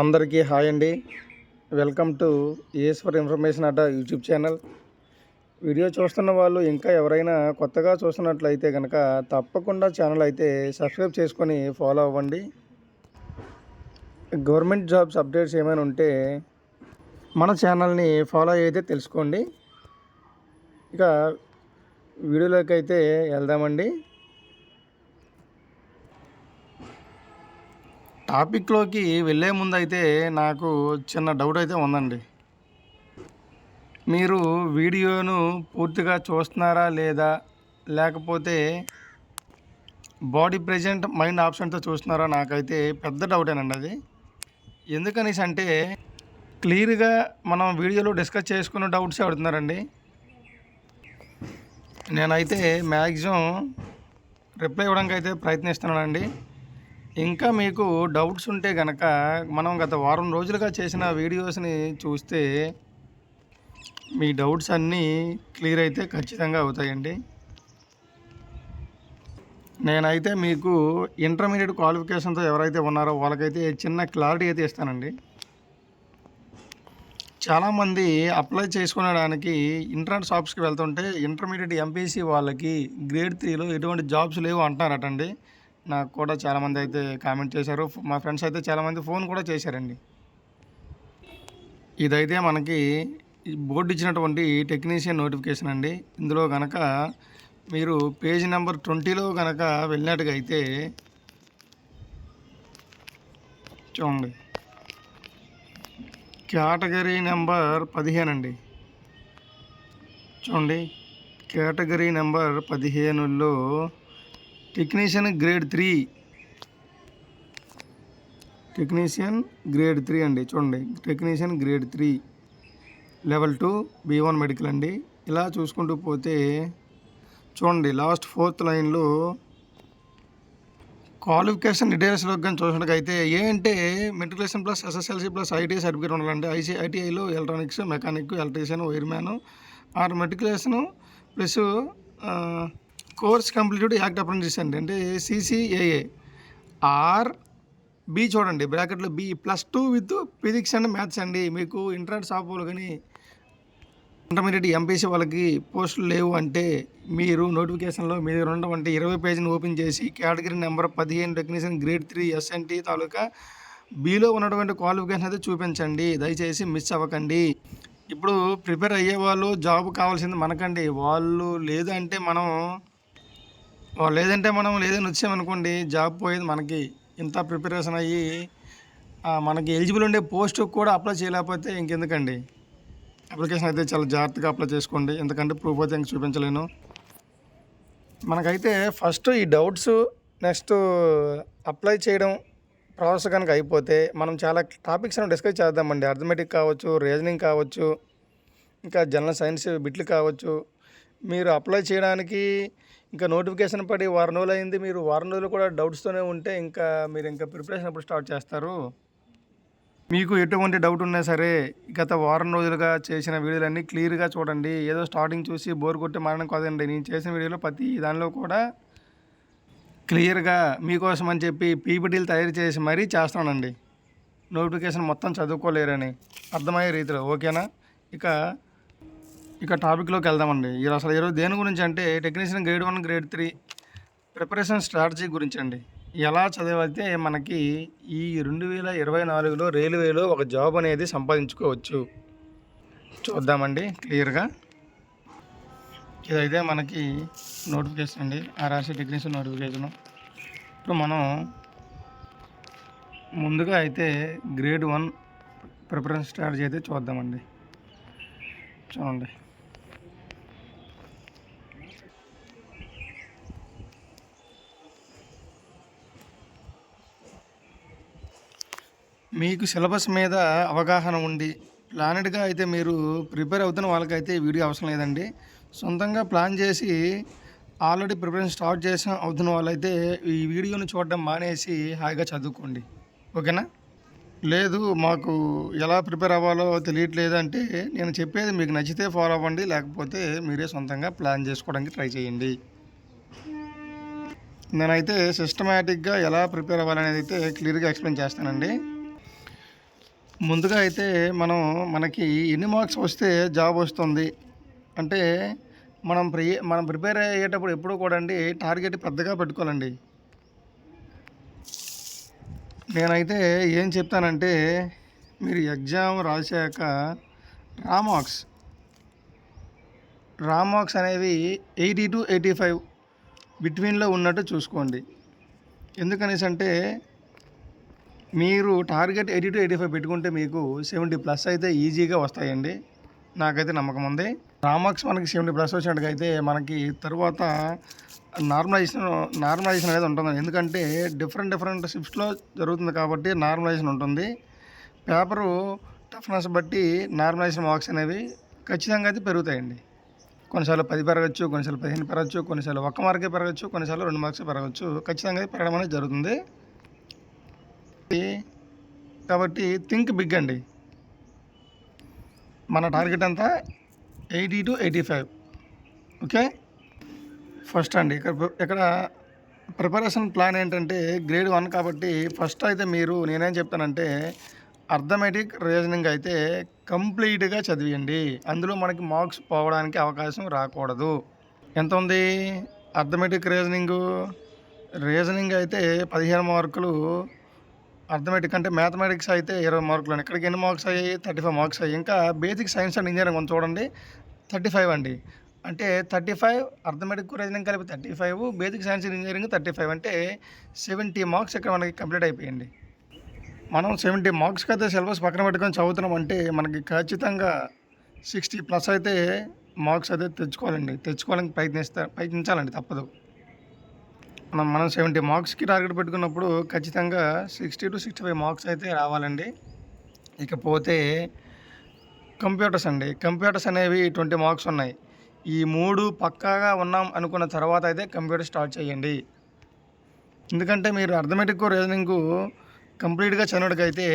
అందరికీ హాయ్ అండి. Welcome to Eshwar information అట యూట్యూబ్ ఛానల్. వీడియో చూస్తున్న వాళ్ళు ఇంకా ఎవరైనా కొత్తగా చూస్తున్నట్లయితే కనుక తప్పకుండా ఛానల్ అయితే సబ్స్క్రైబ్ చేసుకొని ఫాలో అవ్వండి. గవర్నమెంట్ జాబ్స్ అప్డేట్స్ ఏమైనా ఉంటే మన ఛానల్ని ఫాలో అయితే తెలుసుకోండి. ఇక వీడియోలోకి అయితే వెళ్దామండి. టాపిక్లోకి వెళ్ళే ముందు అయితే నాకు చిన్న డౌట్ అయితే ఉందండి. మీరు వీడియోను పూర్తిగా చూస్తున్నారా లేదా? లేకపోతే బాడీ ప్రజెంట్ మైండ్ ఆప్షన్తో చూస్తున్నారా నాకైతే పెద్ద డౌటేనండి అది. ఎందుకనేసి అంటే క్లియర్గా మనం వీడియోలో డిస్కస్ చేసుకున్న డౌట్స్ అడుగుతున్నారండి నేనైతే మ్యాక్సిమం రిప్లై ఇవ్వడానికి అయితే ప్రయత్నిస్తున్నానండి. ఇంకా మీకు డౌట్స్ ఉంటే కనుక మనం గత వారం రోజులుగా చేసిన వీడియోస్ని చూస్తే మీ డౌట్స్ అన్నీ క్లియర్ అయితే ఖచ్చితంగా అవుతాయండి. నేనైతే మీకు ఇంటర్మీడియట్ క్వాలిఫికేషన్తో ఎవరైతే ఉన్నారో వాళ్ళకైతే చిన్న క్లారిటీ అయితే ఇస్తానండి. చాలామంది అప్లై చేసుకోవడానికి ఇంటర్నెట్ షాప్స్కి వెళ్తుంటే ఇంటర్మీడియట్ ఎంపీసీ వాళ్ళకి గ్రేడ్ త్రీలో ఎటువంటి జాబ్స్ లేవు అంటున్నారటండి. నాకు కూడా చాలామంది అయితే కామెంట్ చేశారు. మా ఫ్రెండ్స్ అయితే చాలామంది ఫోన్ కూడా చేశారండి. ఇదైతే మనకి బోర్డు ఇచ్చినటువంటి టెక్నీషియన్ నోటిఫికేషన్ అండి. ఇందులో కనుక మీరు పేజ్ నెంబర్ ట్వంటీలో కనుక వెళ్ళినట్టుగా అయితే చూడండి. కేటగిరీ నెంబర్ పదిహేను అండి చూడండి. కేటగిరీ నెంబర్ పదిహేనులో technician grade three. Technician grade three అండి చూడండి. Technician grade three. Level two B one medical అండి. ఇలా చూసుకుంటూ పోతే చూడండి లాస్ట్ ఫోర్త్ లైన్లో క్వాలిఫికేషన్ డీటెయిల్స్లో కానీ చూసినట్టుకైతే ఏంటంటే matriculation plus SSLC plus IT certificate ఉండాలండి. IC ఐటీఐలో electronics mechanic electrician wireman or matriculation plus course completed act apprentice అంటే అంటే సిసిఏఏ ఆర్ బి చూడండి బ్రాకెట్లో B plus two with physics and maths అండి. మీకు ఇంటర్నెట్ షాపులు కానీ ఇంటర్మీడియట్ ఎంపీసీ వాళ్ళకి పోస్టులు లేవు అంటే మీరు నోటిఫికేషన్లో మీ దగ్గర ఉన్నటువంటి ఇరవై పేజీని ఓపెన్ చేసి కేటగిరీ నెంబర్ పదిహేను technician grade three SNT taluka బీలో ఉన్నటువంటి క్వాలిఫికేషన్ అయితే చూపించండి. దయచేసి మిస్ అవ్వకండి. ఇప్పుడు ప్రిపేర్ అయ్యే వాళ్ళు జాబ్ కావాల్సింది మనకండి. వాళ్ళు లేదంటే మనం లేదంటే మనం లేదని వచ్చామనుకోండి జాబ్ పోయేది మనకి. ఇంత ప్రిపరేషన్ అయ్యి మనకి ఎలిజిబుల్ ఉండే పోస్ట్ కూడా అప్లై చేయలేకపోతే ఇంకెందుకండి? అప్లికేషన్ అయితే చాలా జాగ్రత్తగా అప్లై చేసుకోండి. ఎందుకంటే ప్రూఫ్ అయితే ఇంక చూపించలేను. మనకైతే ఫస్ట్ ఈ డౌట్స్ నెక్స్ట్ అప్లై చేయడం ప్రాసెస్ కనుక అయిపోతే మనం చాలా టాపిక్స్ డిస్కస్ చేద్దామండి. అర్థమెటిక్ కావచ్చు రీజనింగ్ కావచ్చు ఇంకా జనరల్ సైన్స్ బిట్లు కావచ్చు మీరు అప్లై చేయడానికి ఇంకా నోటిఫికేషన్ పడి వారం రోజులు అయింది. మీరు వారం రోజులు కూడా డౌట్స్తోనే ఉంటే ఇంకా మీరు ఇంకా ప్రిపరేషన్ ఎప్పుడు స్టార్ట్ చేస్తారు? మీకు ఎటువంటి డౌట్ ఉన్నా సరే గత వారం రోజులుగా చేసిన వీడియోలన్నీ క్లియర్గా చూడండి. ఏదో స్టార్టింగ్ చూసి బోర్ కొట్టి మారడం కాదండి. నేను చేసిన వీడియోలో ప్రతి దానిలో కూడా క్లియర్గా మీకోసం అని చెప్పి పీపీటీలు తయారు చేసి మరీ చేస్తానండి. నోటిఫికేషన్ మొత్తం చదువుకోలేరని అర్థమయ్యే రీతిలో ఓకేనా? ఇక ఇక టాపిక్లోకి వెళ్దామండి. ఈ అసలు ఈరోజు దేని గురించి అంటే technician grade one grade three preparation strategy గురించి అండి ఎలా చదివితే మనకి ఈ రెండు వేల ఇరవై నాలుగులో రైల్వేలో ఒక జాబ్ అనేది సంపాదించుకోవచ్చు. చూద్దామండి క్లియర్గా? ఇదైతే మనకి నోటిఫికేషన్ అండి. RRC technician notification. ఇప్పుడు మనం ముందుగా అయితే గ్రేడ్ వన్ ప్రిపరేషన్ స్ట్రాటజీ అయితే చూద్దామండి. చూడండి. మీకు సిలబస్ మీద అవగాహన ఉండి ప్లానెడ్గా అయితే మీరు ప్రిపేర్ అవుతున్న వాళ్ళకైతే ఈ వీడియో అవసరం లేదండి. సొంతంగా ప్లాన్ చేసి ఆల్రెడీ ప్రిపరేషన్ స్టార్ట్ చేసిన అవుతున్న వాళ్ళైతే ఈ వీడియోని చూడడం మానేసి హాయిగా చదువుకోండి. ఓకేనా? లేదు మాకు ఎలా ప్రిపేర్ అవ్వాలో తెలియట్లేదు అంటే నేను చెప్పేది మీకు నచ్చితే ఫాలో అవ్వండి లేకపోతే మీరే సొంతంగా ప్లాన్ చేసుకోవడానికి ట్రై చేయండి. నేనైతే సిస్టమేటిక్గా ఎలా ప్రిపేర్ అవ్వాలనేది అయితే క్లియర్గా ఎక్స్ప్లెయిన్ చేస్తానండి. ముందుగా అయితే మనం మనకి ఎన్ని మార్క్స్ వస్తే జాబ్ వస్తుంది? అంటే మనం ప్రి మనం ప్రిపేర్ అయ్యేటప్పుడు ఎప్పుడూ కూడా అండి టార్గెట్ పెద్దగా పెట్టుకోవాలండి. నేనైతే ఏం చెప్తానంటే మీరు ఎగ్జామ్ రాశాక రా మార్క్స్. రా మార్క్స్ అనేవి ఎయిటీ టు ఎయిటీ ఫైవ్ బిట్వీన్లో ఉన్నట్టు చూసుకోండి. ఎందుకనేసి అంటే మీరు target eighty to eighty five పెట్టుకుంటే మీకు సెవెంటీ ప్లస్ అయితే ఈజీగా వస్తాయండి. నాకైతే నమ్మకం ఉంది. రామాక్స్ మనకి సెవెంటీ ప్లస్ వచ్చినట్టుగైతే మనకి తర్వాత నార్మలైజేషన్ నార్మలైజేషన్ అనేది ఉంటుంది ఎందుకంటే డిఫరెంట్ డిఫరెంట్ షిఫ్ట్స్లో జరుగుతుంది కాబట్టి నార్మలైజేషన్ ఉంటుంది. పేపరు టఫ్నెస్ బట్టి నార్మలైజేషన్ మార్క్స్ అనేవి ఖచ్చితంగా అయితే పెరుగుతాయండి. కొన్నిసార్లు పది పెరగచ్చు కొన్నిసార్లు పదిహేను పెరగచ్చు కొన్నిసార్లు ఒక్క మార్కే పెరగచ్చు కొన్నిసార్లు రెండు మార్క్స్ పెరగచ్చు. ఖచ్చితంగా అయితే పెరగడం అనేది జరుగుతుంది. కాబట్టి థింక్ బిగ్ అండి. మన టార్గెట్ అంతా eighty to eighty five okay? First అండి ఇక్కడ ఇక్కడ ప్రిపరేషన్ ప్లాన్ ఏంటంటే గ్రేడ్ వన్ కాబట్టి ఫస్ట్ అయితే మీరు నేనేం చెప్తానంటే అర్థమెటిక్ రీజనింగ్ అయితే కంప్లీట్గా చదివియండి. అందులో మనకి మార్క్స్ పోవడానికి అవకాశం రాకూడదు. ఎంత ఉంది? అర్థమెటిక్ రీజనింగ్ రీజనింగ్ అయితే పదిహేను మార్కులు అర్థమెటిక్ అంటే మ్యాథమెటిక్స్ అయితే ఇరవై మార్కులు ఇక్కడికి ఎన్ని మార్క్స్ అయ్యాయి? థర్టీ ఫైవ్ మార్క్స్ అయ్యాయి. ఇంకా బేసిక్ సైన్స్ అండ్ ఇంజనీరింగ్ కొంచెం చూడండి. థర్టీ ఫైవ్ అండి. అంటే థర్టీ ఫైవ్ అర్థమెటిక్ రీజనింగ్ కలిపి thirty five basic science and engineering thirty five. అంటే సెవెంటీ మార్క్స్ ఇక్కడ మనకి కంప్లీట్ అయిపోయింది. మనం సెవెంటీ మార్క్స్కి అయితే సిలబస్ పక్కన పెట్టుకొని చదువుతున్నాం అంటే మనకి ఖచ్చితంగా సిక్స్టీ ప్లస్ అయితే మార్క్స్ అయితే తెచ్చుకోవాలండి. తెచ్చుకోవాలని ప్రయత్నిస్తా ప్రయత్నించాలండి తప్పదు. మనం మనం సెవెంటీ మార్క్స్కి టార్గెట్ పెట్టుకున్నప్పుడు ఖచ్చితంగా sixty to sixty five marks అయితే రావాలండి. ఇకపోతే కంప్యూటర్స్ అండి. కంప్యూటర్స్ అనేవి ట్వంటీ మార్క్స్ ఉన్నాయి. ఈ మూడు పక్కాగా ఉన్నాం అనుకున్న తర్వాత అయితే కంప్యూటర్ స్టార్ట్ చేయండి. ఎందుకంటే మీరు అర్థమెటిక్ రీజనింగ్ కంప్లీట్గా చదివినట్టుకైతే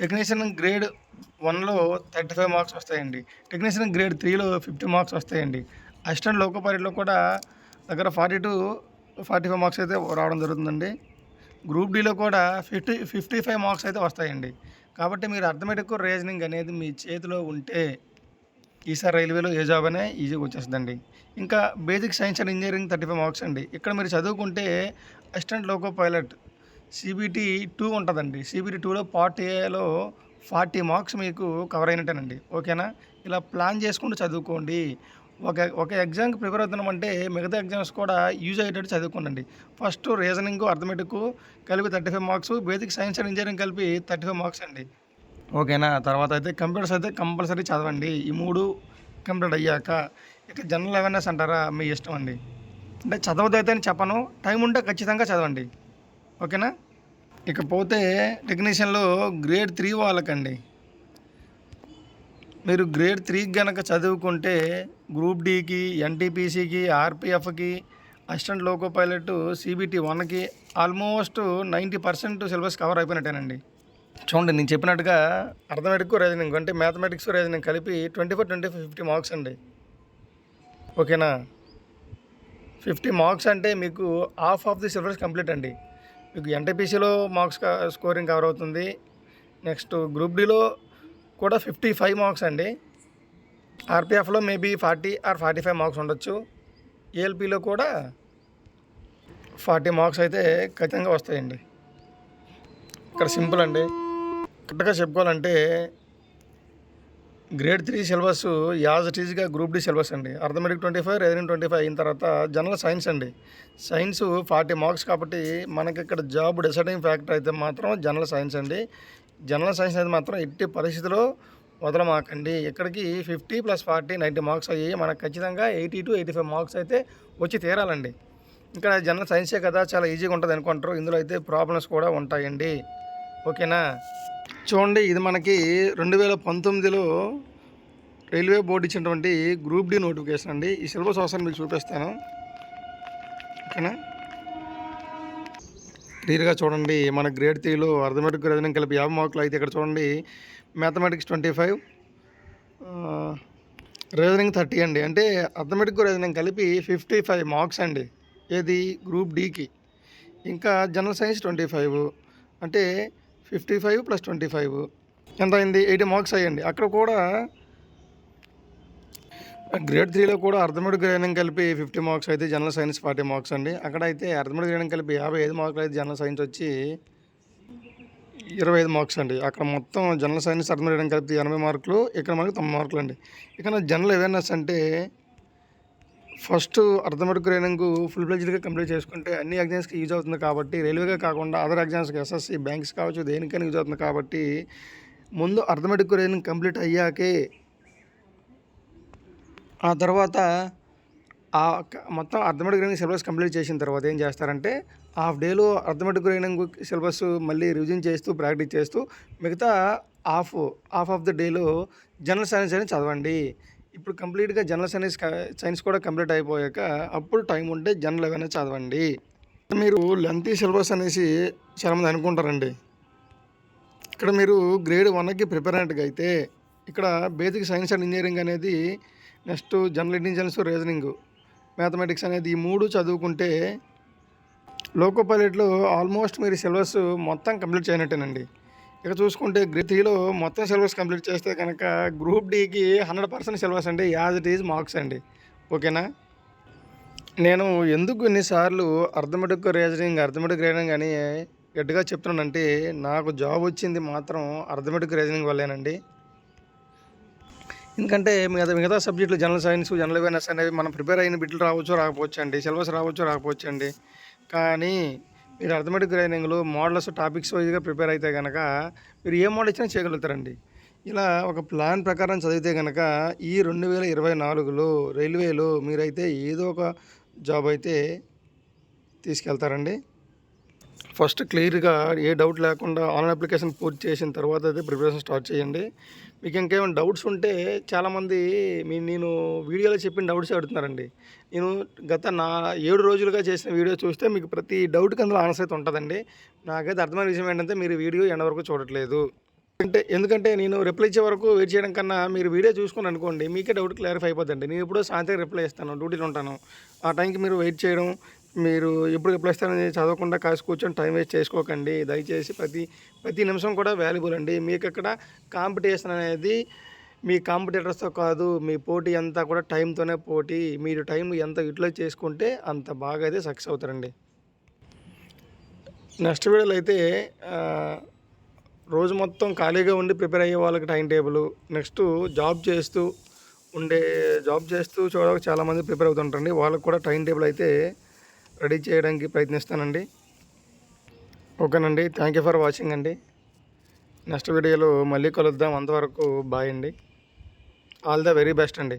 టెక్నీషియన్ గ్రేడ్ వన్లో థర్టీ ఫైవ్ మార్క్స్ వస్తాయండి. టెక్నీషియన్ గ్రేడ్ త్రీలో ఫిఫ్టీ మార్క్స్ వస్తాయండి. అసిస్టెంట్ లోకోపారిలో కూడా దగ్గర forty to forty five marks అయితే రావడం జరుగుతుందండి. గ్రూప్ డీలో కూడా ఫిఫ్టీ ఫిఫ్టీ ఫైవ్ మార్క్స్ అయితే వస్తాయండి. కాబట్టి మీరు అర్థమెటిక్ రీజనింగ్ అనేది మీ చేతిలో ఉంటే ఈసారి రైల్వేలో ఏ జాబ్ అనే ఈజీగా వచ్చేస్తుందండి. ఇంకా basic science and engineering thirty five marks అండి. ఇక్కడ మీరు చదువుకుంటే assistant loco pilot CBT two ఉంటుందండి. సిబిటి టూలో పార్ట్ ఏలో ఫార్టీ మార్క్స్ మీకు కవర్ అయినట్టేనండి. ఓకేనా? ఇలా ప్లాన్ చేసుకుంటూ చదువుకోండి. ఒక ఒక ఎగ్జామ్కి ప్రిపేర్ అవుతున్నామంటే మిగతా ఎగ్జామ్స్ కూడా యూజ్ అయ్యేటట్టు చదువుకోండి ఫస్ట్ రీజనింగ్ అర్థమెటిక్ కలిపి thirty five marks basic science and engineering కలిపి థర్టీ ఫైవ్ మార్క్స్ అండి ఓకేనా తర్వాత అయితే కంప్యూటర్స్ అయితే కంపల్సరీ చదవండి. ఈ మూడు కంప్లీట్ అయ్యాక ఇక జనరల్ అవేర్నెస్ అంటారా మీ ఇష్టం అండి. అంటే చదవదైతే అని చెప్పను. టైం ఉంటే ఖచ్చితంగా చదవండి. ఓకేనా ఇకపోతే టెక్నీషియన్లో గ్రేడ్ త్రీ వాళ్ళకండి. మీరు గ్రేడ్ త్రీ కనుక చదువుకుంటే గ్రూప్ డీకి ఎన్టీపీసీకి ఆర్పిఎఫ్కి అసిస్టెంట్ లోకో పైలట్ సిబిటి వన్కి almost ninety percent syllabus cover అయిపోయినట్టేనండి. చూడండి నేను చెప్పినట్టుగా అర్థమెటిక్ రీజనింగ్ అంటే మ్యాథమెటిక్స్ రీజనింగ్ కలిపి twenty four twenty fifty marks అండి. ఓకేనా? ఫిఫ్టీ మార్క్స్ అంటే మీకు half of the syllabus complete అండి. మీకు ఎన్టీపీసీలో మార్క్స్ స్కోరింగ్ కవర్ అవుతుంది. నెక్స్ట్ గ్రూప్ డీలో కూడా ఫిఫ్టీ ఫైవ్ మార్క్స్ అండి. ఆర్పిఎఫ్లో maybe forty or forty five marks ఉండొచ్చు. ఏఎల్పిలో కూడా ఫార్టీ మార్క్స్ అయితే ఖచ్చితంగా వస్తాయండి. ఇక్కడ సింపుల్ అండి. కరెక్ట్గా చెప్పుకోవాలంటే grade three syllabus as it ఈజ్గా group D syllabus అండి. Arithmetic twenty five reasoning twenty five అయిన తర్వాత జనరల్ సైన్స్ అండి. సైన్స్ ఫార్టీ మార్క్స్ కాబట్టి మనకి ఇక్కడ జాబ్ డిసైడింగ్ ఫ్యాక్టర్ అయితే మాత్రం జనరల్ సైన్స్ అండి. జనరల్ సైన్స్ అయితే మాత్రం ఎట్టి పరిస్థితిలో వదలమాకండి ఇక్కడికి fifty plus forty ninety marks అయ్యాయి మనకు ఖచ్చితంగా eighty to eighty five marks అయితే వచ్చి తీరాలండి. ఇక్కడ జనరల్ సైన్సే కదా చాలా ఈజీగా ఉంటుంది అనుకుంటారు. ఇందులో అయితే ప్రాబ్లమ్స్ కూడా ఉంటాయండి. ఓకేనా? చూడండి ఇది మనకి రెండు వేల పంతొమ్మిదిలో రైల్వే బోర్డు ఇచ్చినటువంటి గ్రూప్ డి నోటిఫికేషన్ అండి. ఈ సిలబస్ అవసరం మీకు చూపిస్తాను. ఓకేనా? క్లియర్గా చూడండి మన గ్రేడ్ త్రీలో అర్థమెటిక్ రీజనింగ్ కలిపి యాభై మార్కులు అయితే ఇక్కడ చూడండి. Mathematics twenty five reasoning thirty అండి. అంటే అర్థమెటిక్ రీజనింగ్ కలిపి ఫిఫ్టీ ఫైవ్ మార్క్స్ అండి. ఏది? గ్రూప్ డీకి. ఇంకా జనరల్ సైన్స్ ట్వంటీ ఫైవ్ అంటే fifty five plus twenty five. ఎంత అయింది? ఎయిటీ మార్క్స్ అయ్యండి. అక్కడ కూడా గ్రేడ్ త్రీలో కూడా అర్థమెటిక్ రీజనింగ్ కలిపి ఫిఫ్టీ మార్క్స్ అయితే జనరల్ సైన్స్ ఫార్టీ మార్క్స్ అండి. అక్కడ అయితే అర్థమెటిక్ రీజనింగ్ కలిపి యాభై ఐదు మార్కులు అయితే జనరల్ సైన్స్ వచ్చి ఇరవై ఐదు మార్క్స్ అండి. అక్కడ మొత్తం జనరల్ సైన్స్ అర్థం చేయడం కలిపి ఎనభై మార్కులు ఇక్కడ మనకి తొంభై మార్కులు అండి. ఇక్కడ జనరల్ అవేర్నెస్ అంటే ఫస్ట్ అర్థమెటిక్ గ్రేడింగ్ ఫుల్ ఫ్లెజ్డ్గా కంప్లీట్ చేసుకుంటే అన్ని ఎగ్జామ్స్కి యూజ్ అవుతుంది కాబట్టి రైల్వేగా కాకుండా అదర్ ఎగ్జామ్స్కి ఎస్ఎస్సి బ్యాంక్స్ కావచ్చు దేనికైనా యూజ్ అవుతుంది కాబట్టి ముందు అర్థమెటిక్ గ్రేడింగ్ కంప్లీట్ అయ్యాకే ఆ తర్వాత మొత్తం అర్థమెటిక్ గ్రైనింగ్ సిలబస్ కంప్లీట్ చేసిన తర్వాత ఏం చేస్తారంటే హాఫ్ డేలో అర్థమెటిక్ గ్రైనింగ్ సిలబస్ మళ్ళీ రివిజన్ చేస్తూ ప్రాక్టీస్ చేస్తూ మిగతా హాఫ్ హాఫ్ ఆఫ్ ద డేలో జనరల్ సైన్స్ అని చదవండి. ఇప్పుడు కంప్లీట్గా జనరల్ సైన్స్ సైన్స్ కూడా కంప్లీట్ అయిపోయాక అప్పుడు టైం ఉంటే జనరల్ ఏమైనా చదవండి. మీరు లెంతీ సిలబస్ అనేసి చాలామంది అనుకుంటారండి. ఇక్కడ మీరు గ్రేడ్ వన్కి ప్రిపేర్ అయినట్టుగా అయితే ఇక్కడ బేసిక్ సైన్స్ అండ్ ఇంజనీరింగ్ అనేది next general intelligence reasoning. Mathematics అనేది ఈ మూడు చదువుకుంటే లోకో పైలట్లో ఆల్మోస్ట్ మీరు సిలబస్ మొత్తం కంప్లీట్ చేయనట్టేనండి. ఇక చూసుకుంటే గ్రేడ్ త్రీలో మొత్తం సిలబస్ కంప్లీట్ చేస్తే కనుక గ్రూప్ డీకి హండ్రెడ్ పర్సెంట్ సిలబస్ అండి యాజ్ ఇట్ ఈజ్ మార్క్స్ అండి. ఓకేనా? నేను ఎందుకు ఇన్నిసార్లు అర్థమెటిక్ రీజనింగ్ అర్థమెటిక్ రీజనింగ్ అని గట్టిగా చెప్తున్నానంటే నాకు జాబ్ వచ్చింది మాత్రం అర్థమెటిక్ రీజనింగ్ వల్లేనండి. ఎందుకంటే మిగతా మిగతా సబ్జెక్టులు జనరల్ సైన్స్ జనరల్ అవేర్నెస్ అనేవి మనం ప్రిపేర్ అయిన బిడ్డలు రావచ్చు రాకపోవచ్చు అండి సిలబస్ రావచ్చు రాకపోవచ్చు అండి. కానీ మీరు అర్థమెటిక్ రైనింగ్లో మోడల్స్ టాపిక్స్ వైజ్గా ప్రిపేర్ అయితే కనుక మీరు ఏ మోడల్ ఇచ్చినా చేయగలుగుతారండి. ఇలా ఒక ప్లాన్ ప్రకారం చదివితే కనుక ఈ రెండు వేల ఇరవై నాలుగులో రైల్వేలో మీరైతే ఏదో ఒక జాబ్ అయితే తీసుకెళ్తారండి. ఫస్ట్ క్లియర్గా ఏ డౌట్ లేకుండా ఆన్లైన్ అప్లికేషన్ పూర్తి చేసిన తర్వాత అయితే ప్రిపరేషన్ స్టార్ట్ చేయండి. మీకు ఇంకేమైనా డౌట్స్ ఉంటే చాలామంది మీ నేను వీడియోలో చెప్పిన డౌట్స్ అడుగుతున్నారండి. నేను గత నా ఏడు రోజులుగా చేసిన వీడియో చూస్తే మీకు ప్రతి డౌట్కి అందులో ఆన్సర్ అయితే ఉంటుందండి. నాకైతే అర్థమైన విషయం ఏంటంటే మీరు వీడియో ఎండ వరకు చూడట్లేదు. అంటే ఎందుకంటే నేను రిప్లై ఇచ్చే వరకు వెయిట్ చేయడం కన్నా మీరు వీడియో చూసుకొని అనుకోండి మీకే డౌట్ క్లారిఫై అయిపోద్దండి. నేను ఇప్పుడు సాయంత్రం రిప్లై ఇస్తాను డ్యూటీలో ఉంటాను. ఆ టైంకి మీరు వెయిట్ చేయడం మీరు ఎప్పుడు రిప్లై ఇస్తారని చదవకుండా కాసి కూర్చొని టైం వేస్ట్ చేసుకోకండి. దయచేసి ప్రతి ప్రతి నిమిషం కూడా వాల్యుబుల్ అండి. మీకు ఇక్కడ కాంపిటీషన్ అనేది మీ కాంపిటేటర్స్తో కాదు మీ పోటీ అంతా కూడా టైంతోనే పోటీ. మీరు టైం ఎంత యూటిలైజ్ చేసుకుంటే అంత బాగా అయితే సక్సెస్ అవుతారండి. నెక్స్ట్ వీడియోలో అయితే రోజు మొత్తం ఖాళీగా ఉండి ప్రిపేర్ అయ్యే వాళ్ళకి టైం టేబుల్ నెక్స్ట్ జాబ్ చేస్తూ ఉండే జాబ్ చేస్తూ చూడడానికి చాలామంది ప్రిపేర్ అవుతుంటారండి. వాళ్ళకి కూడా టైం టేబుల్ అయితే రెడీ చేయడానికి ప్రయత్నిస్తానండి. ఓకేనండి. థ్యాంక్ యూ ఫర్ వాచింగ్ అండి. నెక్స్ట్ వీడియోలో మళ్ళీ కలుద్దాం. అంతవరకు బాయ్ అండి. ఆల్ ద వెరీ బెస్ట్ అండి.